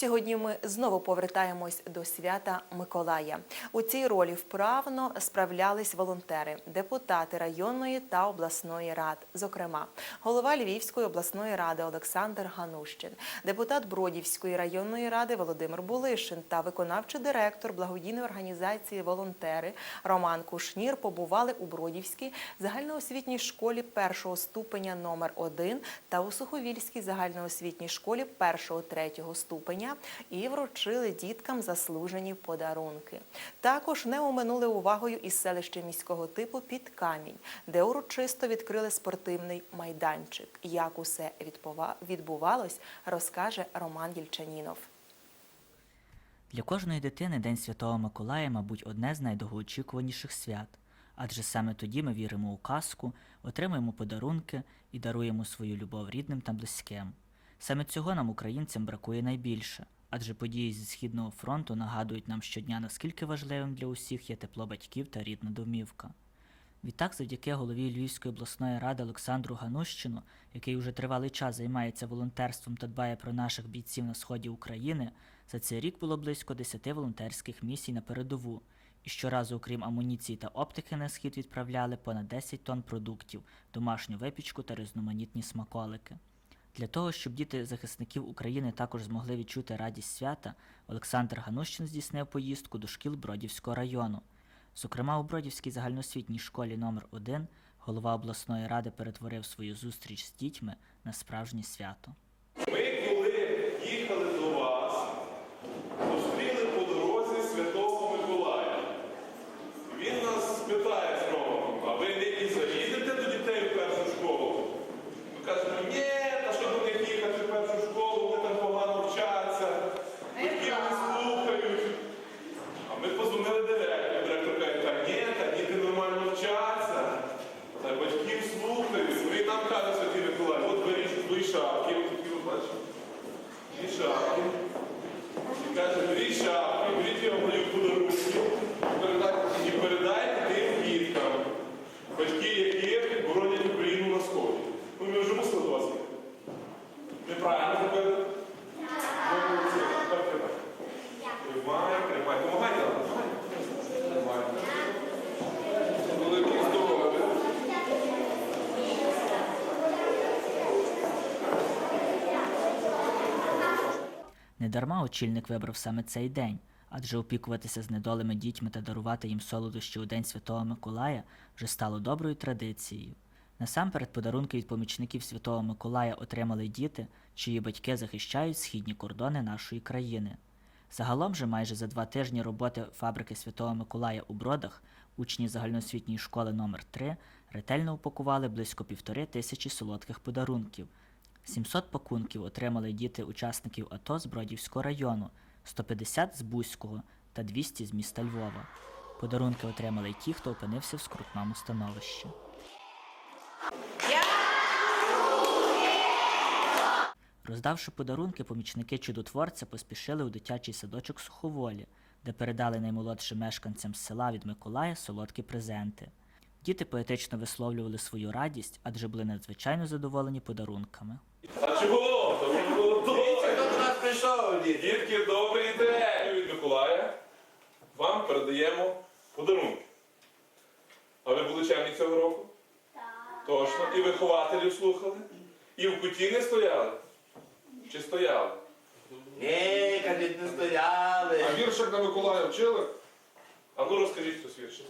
Сьогодні ми знову повертаємось до свята Миколая. У цій ролі вправно справлялись волонтери, депутати районної та обласної рад, зокрема, голова Львівської обласної ради Олександр Ганущин, депутат Бродівської районної ради Володимир Булишин та виконавчий директор благодійної організації Волонтери Роман Кушнір побували у Бродівській загальноосвітній школі першого ступеня номер 1 та у Суховільській загальноосвітній школі першого-третього ступеня і вручили діткам заслужені подарунки. Також не оминули увагою і селище міського типу під камінь, де урочисто відкрили спортивний майданчик. Як усе відбувалось, розкаже Роман Єльчанінов. Для кожної дитини День Святого Миколая, мабуть, одне з найдовгоочікуваніших свят, адже саме тоді ми віримо у казку, отримуємо подарунки і даруємо свою любов рідним та близьким. Саме цього нам, українцям, бракує найбільше, адже події зі Східного фронту нагадують нам щодня, наскільки важливим для усіх є тепло батьків та рідна домівка. Відтак, завдяки голові Львівської обласної ради Олександру Ганущину, який уже тривалий час займається волонтерством та дбає про наших бійців на сході України, за цей рік було близько 10 волонтерських місій на передову. І щоразу, окрім амуніції та оптики, на схід відправляли понад 10 тонн продуктів, домашню випічку та різноманітні смаколики. Для того, щоб діти захисників України також змогли відчути радість свята, Олександр Ганущин здійснив поїздку до шкіл Бродівського району. Зокрема, у Бродівській загальноосвітній школі номер 1 голова обласної ради перетворив свою зустріч з дітьми на справжнє свято. Ми, коли їхали до вас, Charque Недарма очільник вибрав саме цей день, адже опікуватися з недолими дітьми та дарувати їм солодощі у День Святого Миколая вже стало доброю традицією. Насамперед подарунки від помічників Святого Миколая отримали діти, чиї батьки захищають східні кордони нашої країни. Загалом же майже за два тижні роботи фабрики Святого Миколая у Бродах учні загальноосвітньої школи номер 3 ретельно упакували близько півтори тисячі солодких подарунків. 700 пакунків отримали діти учасників АТО з Бродівського району, 150 з Бузького та 200 з міста Львова. Подарунки отримали й ті, хто опинився в скрутному становищі. Роздавши подарунки, помічники чудотворця поспішили у дитячий садочок Суховолі, де передали наймолодшим мешканцям села від Миколая солодкі презенти. Діти поетично висловлювали свою радість, адже були надзвичайно задоволені подарунками. А чого? Тому було добре. хто до нас прийшов. Дітки, добрий день! Від Миколая вам передаємо подарунки. А ви були чемні цього року? Так. Точно. І вихователів слухали? І в куті не стояли? Чи стояли? Ні, кажуть, не стояли. А віршик на Миколая вчили? А ну розкажіть хтось віршик.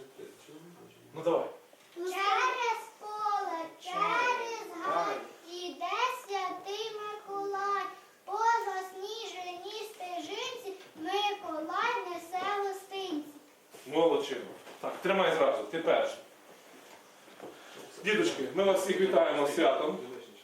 Ну давай. Через поле, через гай, Молодчину. Так, тримай зразу, ти перший. Дідочки, ми вас всіх вітаємо з святом.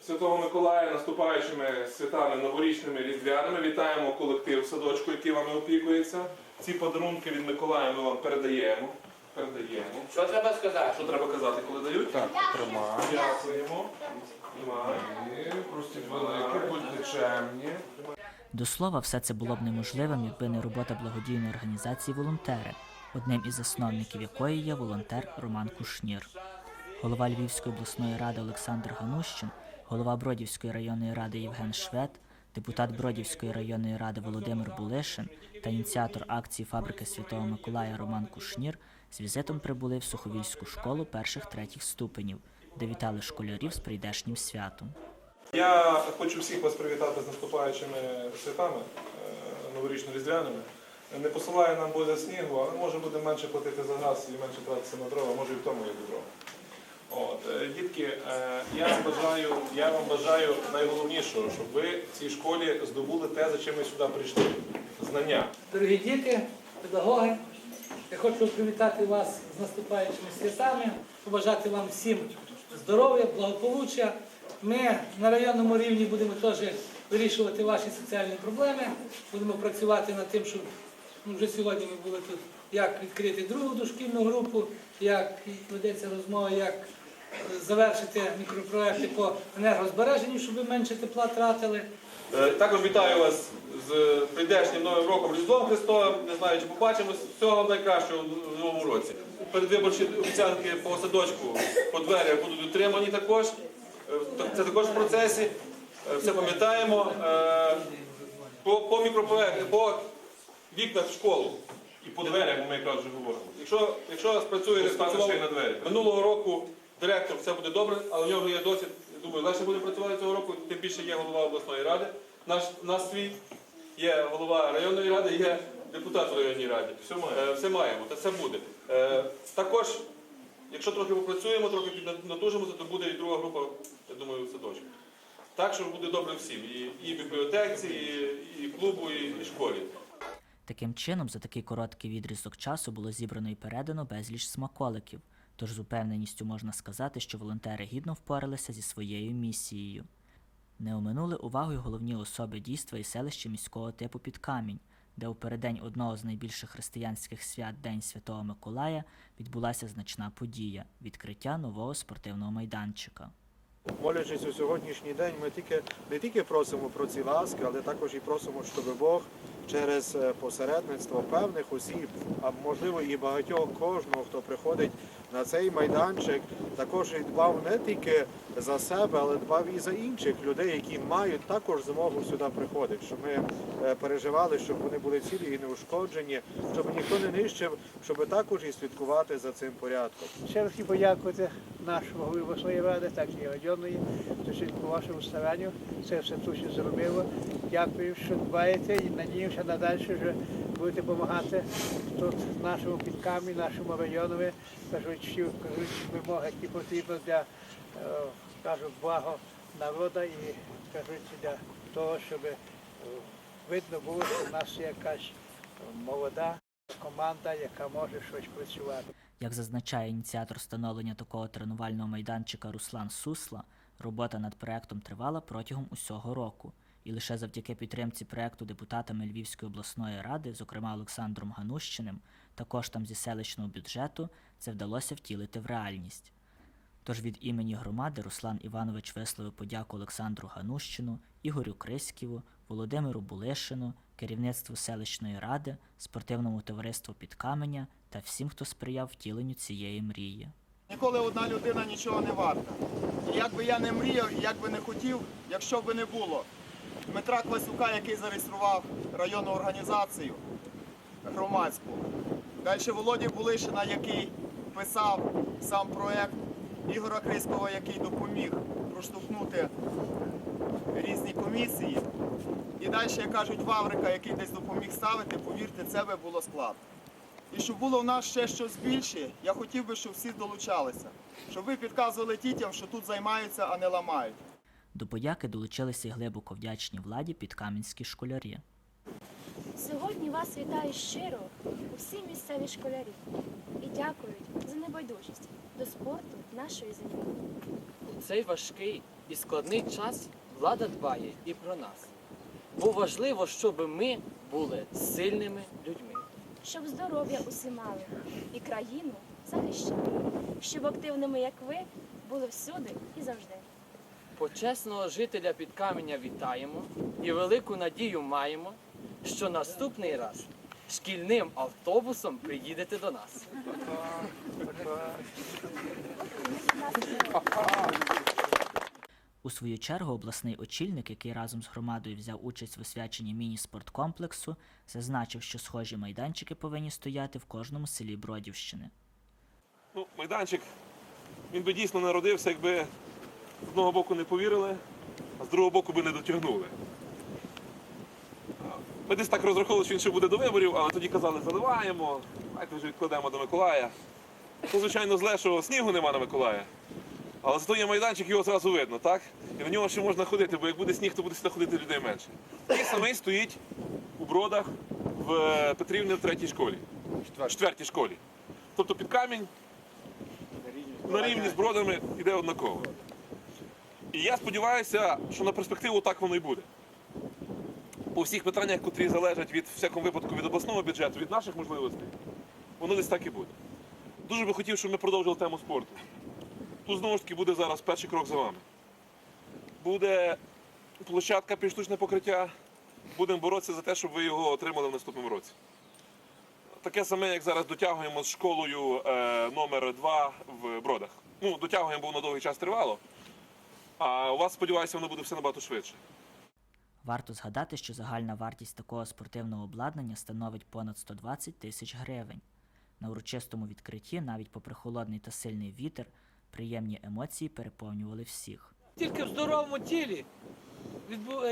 Святого Миколая, наступаючими святами новорічними різдвяними. Вітаємо колектив садочку, який вами опікується. Ці подарунки від Миколая ми вам передаємо. Передаємо. Що треба сказати? Що треба казати, коли дають? Так, Тримай. дякуємо. Тримай. Простіть великі, будьте чемні. До слова, все це було б неможливим, якби не робота благодійної організації Волонтери, одним із засновників якої є волонтер Роман Кушнір. Голова Львівської обласної ради Олександр Ганущин, голова Бродівської районної ради Євген Швед Депутат Бродівської районної ради Володимир Булишин та ініціатор акції фабрики Святого Миколая Роман Кушнір з візитом прибули в Суховільську школу перших-третіх ступенів, де вітали школярів з прийдешнім святом. Я хочу всіх вас привітати з наступаючими святами е, новорічно-різдвяними. Не посилає нам Боже снігу, але може буде менше платити за газ і менше тратитися на дрова, може і в тому є добро. От, е, дітки, е, я вам бажаю, я вам бажаю найголовнішого, щоб ви в цій школі здобули те, за чим ви сюди прийшли. Знання. Дорогі діти, педагоги, я хочу привітати вас з наступаючими святами, побажати вам всім здоров'я, благополуччя. Ми на районному рівні будемо теж вирішувати ваші соціальні проблеми, будемо працювати над тим, щоб ну, вже сьогодні ми були тут, як відкрити другу дошкільну групу, як ведеться розмова, як е, завершити мікропроекти по енергозбереженню, щоб ви менше тепла тратили. Е, Також вітаю вас з прийдешнім Новим роком Різдвом Христовим. Не знаю, чи побачимось. Всього найкращого в новому році. Передвиборчі обіцянки по садочку, по дверях будуть дотримані також. Е, Це також в процесі. Все пам'ятаємо. По, по мікропроекту, по вікнах в школу і по дверях, бо ми якраз вже говоримо. Якщо, якщо спрацює на двері. минулого року директор, все буде добре, але в нього є досвід. Я думаю, легше буде працювати цього року, тим більше є голова обласної ради. Наш, наш свій, є голова районної ради, є депутат в районній раді. Все маємо. Е, Все маємо, та все буде. Е, Також, якщо трохи попрацюємо, трохи піднатужимося, то буде і друга група, я думаю, в садочку. Так, що буде добре всім. І, і бібліотеці, і, і клубу, і, і школі. Таким чином, за такий короткий відрізок часу було зібрано і передано безліч смаколиків, тож з упевненістю можна сказати, що волонтери гідно впоралися зі своєю місією. Не оминули увагою головні особи дійства і селища міського типу під камінь, де у переддень одного з найбільших християнських свят День Святого Миколая відбулася значна подія відкриття нового спортивного майданчика. Молячись у сьогоднішній день, ми тільки не тільки просимо про ці ласки, але також і просимо, щоб Бог через е, посередництво певних осіб, а можливо і багатьох кожного, хто приходить на цей майданчик, також і дбав не тільки за себе, але дбав і за інших людей, які мають також змогу сюди приходити. Щоб ми е, переживали, щоб вони були цілі і неушкоджені, щоб ніхто не нищив, щоб також і слідкувати за цим порядком. Ще раз подякувати нашому голові обласної ради, так і районної, що по вашому старанню це все тут зробило. Дякую, що дбаєте і надіємося надалі, що будете допомагати тут нашому підкамі, нашому районові, кажуть, всі вимоги, які потрібні для е, кажуть, благо народу і кажуть, для того, щоб е, видно було, що в нас є якась е, молода команда, яка може щось працювати. Як зазначає ініціатор встановлення такого тренувального майданчика Руслан Сусла, робота над проектом тривала протягом усього року, і лише завдяки підтримці проекту депутатами Львівської обласної ради, зокрема Олександром Ганущиним, та коштам зі селищного бюджету, це вдалося втілити в реальність. Тож від імені громади Руслан Іванович висловив подяку Олександру Ганущину, Ігорю Криськіву, Володимиру Булишину, керівництву селищної ради, спортивному товариству Підкаменя та всім, хто сприяв втіленню цієї мрії. Ніколи одна людина нічого не варта. Як би я не мріяв, і як би не хотів, якщо би не було Дмитра Класюка, який зареєстрував районну організацію громадську. Далі Володі Булишина, який писав сам проект, Ігора Криського, який допоміг проштовхнути різні комісії. І далі, як кажуть, Ваврика, який десь допоміг ставити, повірте, це би було складно. І щоб було в нас ще щось більше, я хотів би, щоб всі долучалися, щоб ви підказували дітям, що тут займаються, а не ламають. До подяки долучилися й глибоко вдячні владі підкам'янські школярі. Сьогодні вас вітаю щиро усі місцеві школярі і дякують за небайдужість до спорту нашої землі. У цей важкий і складний час влада дбає і про нас. Бо важливо, щоб ми були сильними людьми. Щоб здоров'я усі мали і країну захищали, щоб активними, як ви, були всюди і завжди. Почесного жителя під каменя вітаємо і велику надію маємо, що наступний раз шкільним автобусом приїдете до нас. У свою чергу обласний очільник, який разом з громадою взяв участь в освяченні міні-спорткомплексу, зазначив, що схожі майданчики повинні стояти в кожному селі Бродівщини. Ну, майданчик, він би дійсно народився, якби з одного боку не повірили, а з другого боку би не дотягнули. Ми десь так розраховували, що він ще буде до виборів, але тоді казали, заливаємо, давайте вже відкладемо до Миколая. Ну, звичайно, зле, що снігу нема на Миколая. Але зато є майданчик, його зразу видно, так? І на нього ще можна ходити, бо як буде сніг, то буде сюди ходити людей менше. Такий самий стоїть у бродах в Петрівні в третій школі. В четвертій школі. Тобто під камінь на рівні з бродами йде однаково. І я сподіваюся, що на перспективу так воно і буде. По всіх питаннях, котрі залежать від всякому випадку від обласного бюджету, від наших можливостей, воно десь так і буде. Дуже би хотів, щоб ми продовжили тему спорту. Тут знову ж таки буде зараз перший крок за вами. Буде площадка під штучне покриття. Будемо боротися за те, щоб ви його отримали в наступному році. Таке саме, як зараз дотягуємо з школою е, номер 2 в Бродах. Ну, дотягуємо, бо воно довгий час тривало. А у вас, сподіваюся, воно буде все набагато швидше. Варто згадати, що загальна вартість такого спортивного обладнання становить понад 120 тисяч гривень. На урочистому відкритті, навіть попри холодний та сильний вітер, приємні емоції переповнювали всіх. Тільки в здоровому тілі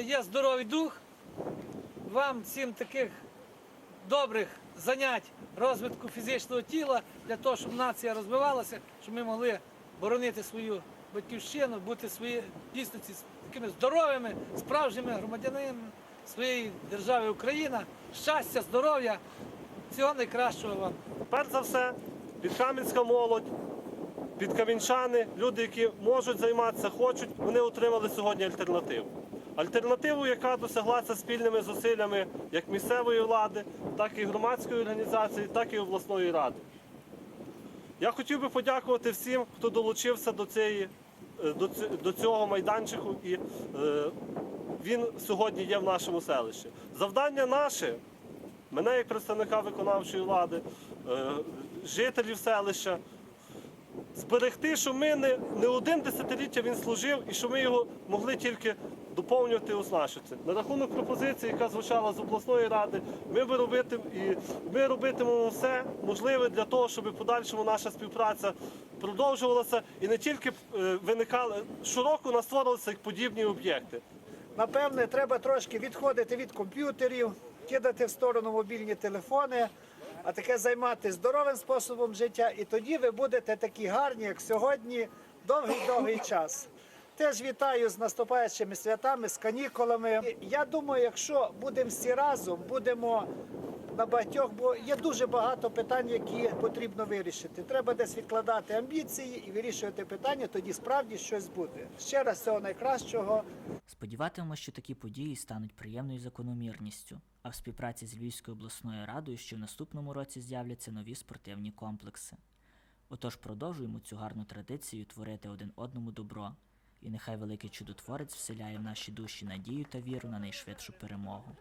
є здоровий дух. Вам всім таких добрих занять розвитку фізичного тіла для того, щоб нація розвивалася, щоб ми могли боронити свою батьківщину, бути свої дійсно ці такими здоровими, справжніми громадянами своєї держави Україна. Щастя, здоров'я, всього найкращого вам. Перш за все, підкам'янська молодь, підкам'янчани, люди, які можуть займатися, хочуть, вони отримали сьогодні альтернативу. Альтернативу, яка досяглася спільними зусиллями як місцевої влади, так і громадської організації, так і обласної ради. Я хотів би подякувати всім, хто долучився до, цієї, до, до цього майданчику, і е, він сьогодні є в нашому селищі. Завдання наше мене як представника виконавчої влади, е, жителів селища, зберегти, що ми не, не один десятиліття він служив і що ми його могли тільки доповнювати і оснащувати. На рахунок пропозиції, яка звучала з обласної ради, ми, би робити, і ми робитимемо все можливе для того, щоб в подальшому наша співпраця продовжувалася і не тільки е, виникали щороку нас створювалися подібні об'єкти. Напевне, треба трошки відходити від комп'ютерів, кидати в сторону мобільні телефони, а таке займатися здоровим способом життя. І тоді ви будете такі гарні, як сьогодні, довгий-довгий час. Теж вітаю з наступаючими святами, з канікулами. Я думаю, якщо будемо всі разом, будемо на багатьох, бо є дуже багато питань, які потрібно вирішити. Треба десь відкладати амбіції і вирішувати питання, тоді справді щось буде. Ще раз всього найкращого. Сподіватимемо, що такі події стануть приємною закономірністю, а в співпраці з Львівською обласною радою, що в наступному році з'являться нові спортивні комплекси. Отож продовжуємо цю гарну традицію творити один одному добро, і нехай великий чудотворець вселяє в наші душі надію та віру на найшвидшу перемогу.